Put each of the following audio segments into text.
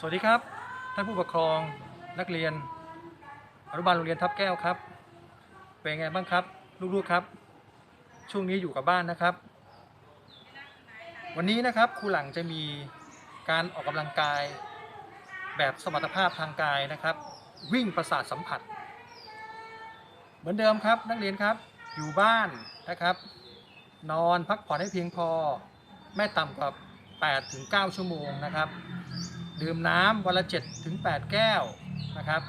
สวัสดีครับ ท่านผู้ปกครองนักเรียน อนุบาลโรงเรียนทับแก้วครับ เป็นไงบ้างครับ ลูกๆครับ ช่วงนี้อยู่กับบ้านนะครับ วันนี้นะครับครูหลังจะมีการออกกำลังกาย แบบสมรรถภาพทางกายนะครับ วิ่งประสาทสัมผัส เหมือนเดิมครับนักเรียนครับอยู่บ้านนะครับ นอนพักผ่อนให้เพียงพอ ไม่ต่ำกว่า8ถึง9ชั่วโมงนะครับ ดื่มน้ำวันละ7ถึง8แก้วนะครับ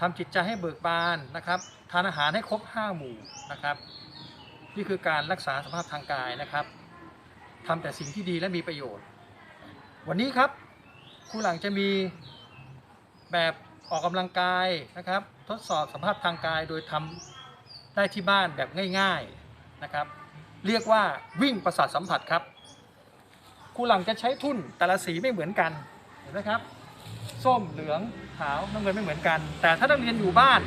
ทำจิตใจให้เบิกบานนะครับ ทานอาหารให้ครบ 5 หมู่นะครับ นี่คือการรักษาสภาพทางกายนะครับทำแต่สิ่งที่ดีและมีประโยชน์ วันนี้ครับครูหลังจะมีแบบออกกำลังกายนะครับ ทดสอบสภาพทางกายโดยทำได้ที่บ้านแบบง่ายๆนะครับ เรียกว่าวิ่งประสาทสัมผัสครับครูหลังจะใช้ทุ่นแต่ละสีไม่เหมือนกัน นไหมครับ ส้มเหลืองขาวน้ำเงินไม่เหมือนกัน แต่ถ้านักเรียนอยู่บ้าน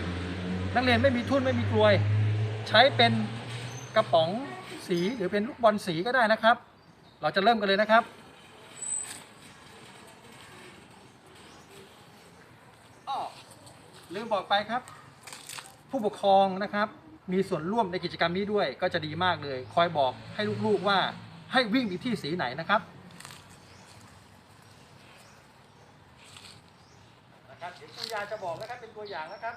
นักเรียนไม่มีทุ่นไม่มีกลวย ใช้เป็นกระป๋องสีหรือเป็นลูกบอลสีก็ได้นะครับ เราจะเริ่มกันเลยนะครับอ้อลืมบอกไปครับ ผู้ปกครองนะครับ มีส่วนร่วมในกิจกรรมนี้ด้วยก็จะดีมากเลย คอยบอกให้ลูกๆว่าให้วิ่งไปที่สีไหนนะครับ นะ ครับเดี๋ยวคุณยาจะบอกนะครับเป็นตัวอย่างนะครับ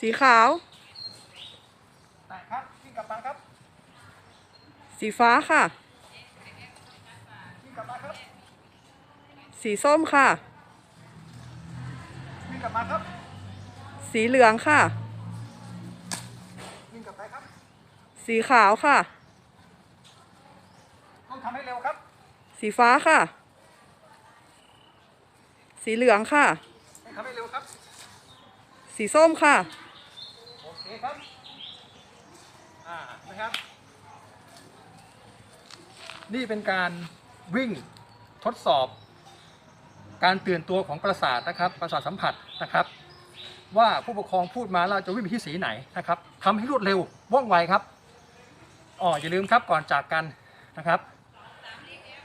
สีขาวแตะครับวิ่งกลับมาครับสีฟ้าค่ะวิ่งกลับมาครับสีส้มค่ะวิ่งกลับมาครับ สีเหลืองค่ะวิ่งกลับไปครับ สีขาวค่ะต้องทำให้เร็วครับ สีฟ้าค่ะ สีเหลืองค่ะต้องทำให้เร็วครับ สีส้มค่ะ โอเคครับ อ่า นะครับ นี่เป็นการวิ่งทดสอบ การตื่นตัวของประสาทนะครับ ประสาทสัมผัสนะครับ ว่าผู้ปกครองพูดมาเราจะวิ่งไปที่สีไหนนะครับทำให้รวดเร็วว่องไวครับอ๋ออย่าลืมครับก่อนจากกันนะครับ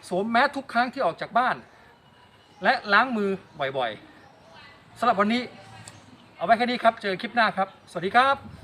สวมแมสทุกครั้งที่ออกจากบ้าน และล้างมือบ่อยๆสำหรับวันนี้ เอาไว้แค่นี้ครับ เจอคลิปหน้าครับ สวัสดีครับ